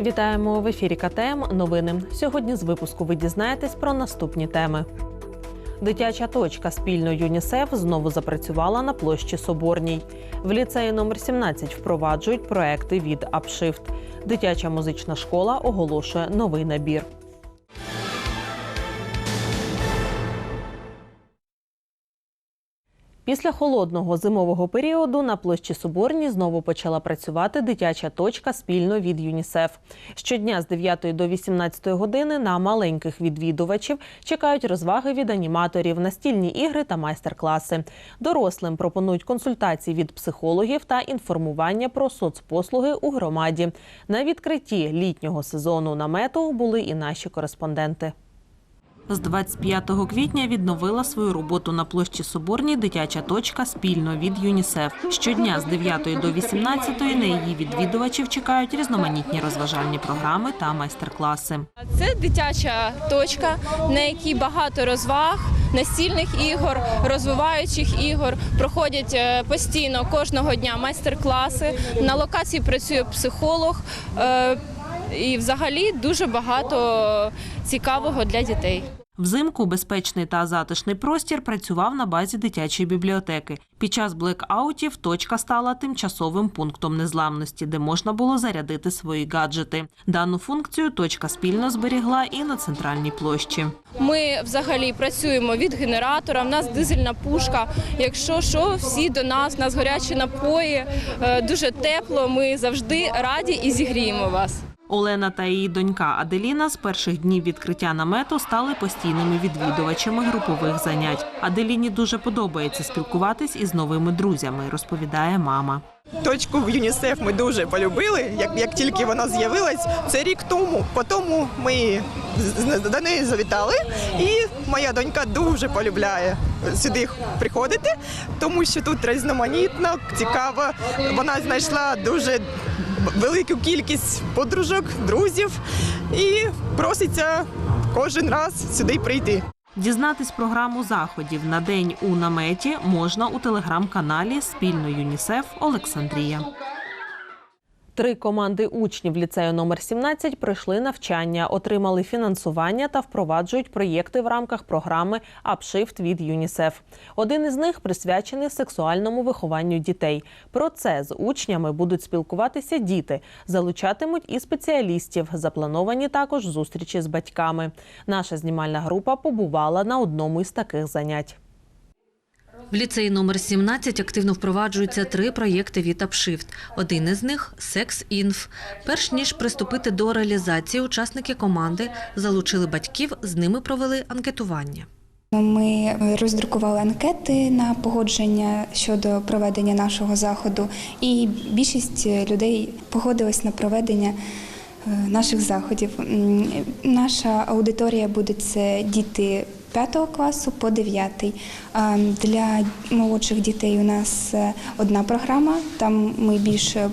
Вітаємо в ефірі КТМ. Новини. Сьогодні з випуску ви дізнаєтесь про наступні теми. Дитяча точка спільно ЮНІСЕФ знову запрацювала на площі Соборній. В ліцеї номер 17 впроваджують проекти від Апшифт. Дитяча музична школа оголошує новий набір. Після холодного зимового періоду на площі Соборній знову почала працювати дитяча точка спільно від ЮНІСЕФ. Щодня з 9 до 18 години на маленьких відвідувачів чекають розваги від аніматорів, настільні ігри та майстер-класи. Дорослим пропонують консультації від психологів та інформування про соцпослуги у громаді. На відкритті літнього сезону намету були і наші кореспонденти. З 25 квітня відновила свою роботу на площі Соборній дитяча точка спільно від ЮНІСЕФ. Щодня з 9 до 18 на її відвідувачів чекають різноманітні розважальні програми та майстер-класи. Це дитяча точка, на якій багато розваг, настільних ігор, розвиваючих ігор. Проходять е, постійно кожного дня майстер-класи. На локації працює психолог. е, І взагалі дуже багато цікавого для дітей. Взимку безпечний та затишний простір працював на базі дитячої бібліотеки. Під час блекаутів точка стала тимчасовим пунктом незламності, де можна було зарядити свої гаджети. Дану функцію точка спільно зберігла і на центральній площі. Ми взагалі працюємо від генератора. В нас дизельна пушка. Якщо що, всі до нас, у нас гарячі напої, е, дуже тепло. Ми завжди раді і зігріємо вас. Олена та її донька Аделіна з перших днів відкриття намету стали постійними відвідувачами групових занять. Аделіні дуже подобається спілкуватись із новими друзями, розповідає мама. Точку в ЮНІСЕФ ми дуже полюбили. Як, як тільки вона з'явилась, це рік тому. Потім ми до неї завітали, і моя донька дуже полюбляє сюди приходити, тому що тут різноманітно, цікаво. Вона знайшла дуже велику кількість подружок, друзів і проситься кожен раз сюди прийти. Дізнатись програму заходів на день у наметі можна у телеграм-каналі Спільно ЮНІСЕФ Олександрія. Три команди учнів ліцею номер 17 пройшли навчання, отримали фінансування та впроваджують проєкти в рамках програми «Апшифт» від ЮНІСЕФ. Один із них присвячений сексуальному вихованню дітей. Про це з учнями будуть спілкуватися діти, залучатимуть і спеціалістів. Заплановані також зустрічі з батьками. Наша знімальна група побувала на одному із таких занять. В ліцеї номер 17 активно впроваджуються три проєкти від Апшифт. Один із них «Секс-інф». Перш ніж приступити до реалізації, учасники команди залучили батьків, з ними провели анкетування. Ми роздрукували анкети на погодження щодо проведення нашого заходу, і більшість людей погодилась на проведення е, наших заходів. Наша аудиторія буде це діти 5 класу по 9. Для молодших дітей у нас е, одна програма. Там ми більше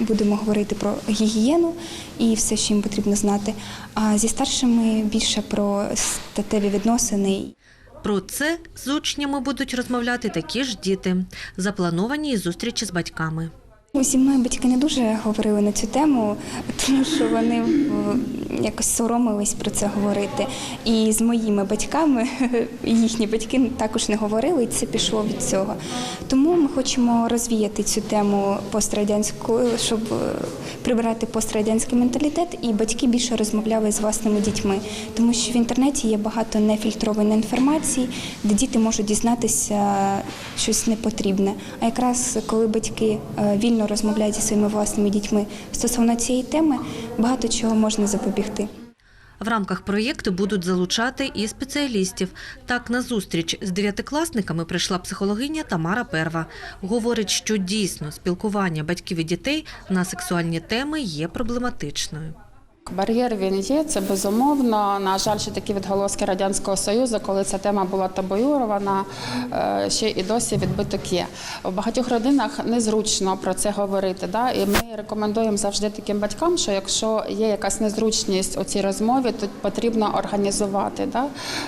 будемо говорити про гігієну і все, що їм потрібно знати. А зі старшими більше про статеві відносини. Про це з учнями будуть розмовляти такі ж діти. Заплановані зустрічі з батьками. Зі мною батьки не дуже говорили на цю тему, тому що вони е, якось соромились про це говорити. І з моїми батьками їхні батьки також не говорили, і це пішло від цього. Тому ми хочемо розвіяти цю тему пострадянську, щоб е, прибрати пострадянський менталітет, і батьки більше розмовляли з власними дітьми, тому що в інтернеті є багато нефільтрованої інформації, де діти можуть дізнатися щось непотрібне. А якраз коли батьки е, вільно розмовляють зі своїми власними дітьми стосовно цієї теми, багато чого можна запобігти. В рамках проєкту будуть залучати і спеціалістів. Так, на зустріч з дев'ятикласниками прийшла психологиня Тамара Перва. Говорить, що дійсно спілкування батьків і дітей на сексуальні теми є проблематичною. Бар'єр він є, це безумовно. На жаль, ще такі відголоски радянського союзу, коли ця тема була табуйована, е, ще і досі відбиток є. В багатьох родинах незручно про це говорити. Да? І ми рекомендуємо завжди таким батькам, що якщо є якась незручність у цій розмові, то потрібно організувати да?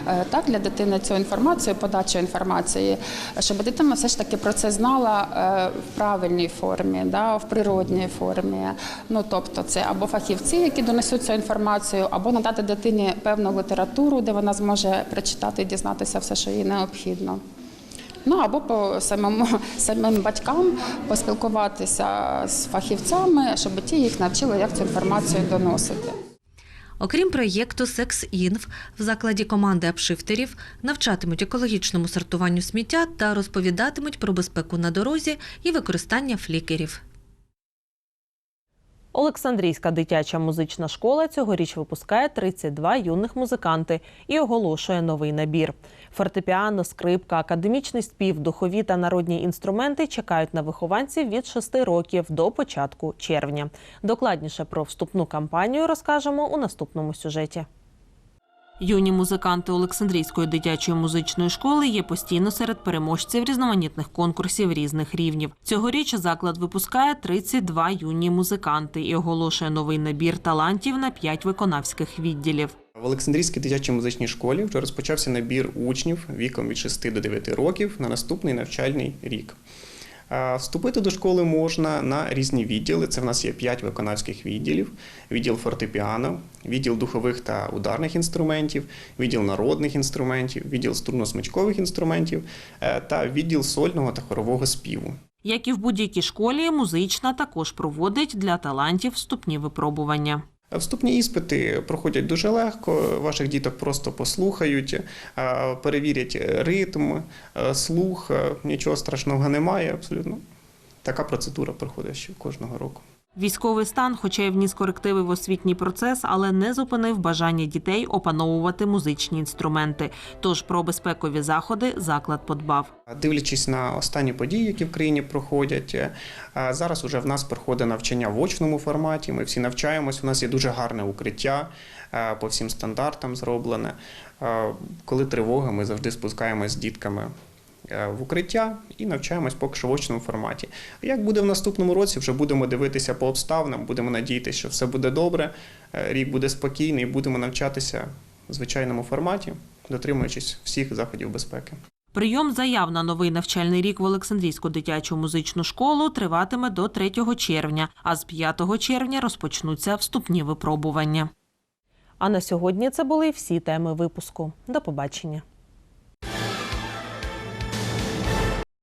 е, так для дитини цю інформацію, подачу інформації, щоб дитина все ж таки про це знала е, в правильній формі, да? в природній формі. Ну тобто, це або фахівці, які донесуть цю інформацію, або надати дитині певну літературу, де вона зможе прочитати і дізнатися все, що їй необхідно. Ну або по самому самим батькам поспілкуватися з фахівцями, щоб ті їх навчили, як цю інформацію доносити. Окрім проєкту «Секс-інф», в закладі команди апшифтерів навчатимуть екологічному сортуванню сміття та розповідатимуть про безпеку на дорозі і використання флікерів. Олександрійська дитяча музична школа цьогоріч випускає 32 юних музиканти і оголошує новий набір. Фортепіано, скрипка, академічний спів, духові та народні інструменти чекають на вихованців від 6 років до початку червня. Докладніше про вступну кампанію розкажемо у наступному сюжеті. Юні музиканти Олександрійської дитячої музичної школи є постійно серед переможців різноманітних конкурсів різних рівнів. Цьогоріч заклад випускає 32 юні музиканти і оголошує новий набір талантів на 5 виконавських відділів. В Олександрійській дитячій музичній школі вже розпочався набір учнів віком від 6 до 9 років на наступний навчальний рік. А, Вступити до школи можна на різні відділи. Це в нас є 5 виконавських відділів: відділ фортепіано, відділ духових та ударних інструментів, відділ народних інструментів, відділ струнно-смичкових інструментів е, та відділ сольного та хорового співу. Як і в будь-якій школі, музична також проводить для талантів вступні випробування. Вступні іспити проходять дуже легко. Ваших діток просто послухають, е, перевірять ритм, е, слух. е, Нічого страшного немає. Абсолютно така процедура проходить ще кожного року. Військовий стан, хоча й вніс корективи в освітній процес, але не зупинив бажання дітей опановувати музичні інструменти. Тож про безпекові заходи заклад подбав. Дивлячись на останні події, які в країні проходять, е, зараз уже в нас проходить навчання в очному форматі. Ми всі навчаємось. У нас є дуже гарне укриття е, по всім стандартам зроблене. Е, Коли тривога, ми завжди спускаємось з дітками. Е, В укриття і навчаємось поки що в очному форматі. Як буде в наступному році, вже будемо дивитися по обставинам, будемо надіятися, що все буде добре, е, рік буде спокійний, будемо навчатися в звичайному форматі, дотримуючись всіх заходів безпеки. Прийом заяв на новий навчальний рік в Олександрійську дитячу музичну школу триватиме до 3 червня, а з 5 червня розпочнуться вступні випробування. А на сьогодні це були всі теми випуску. До побачення.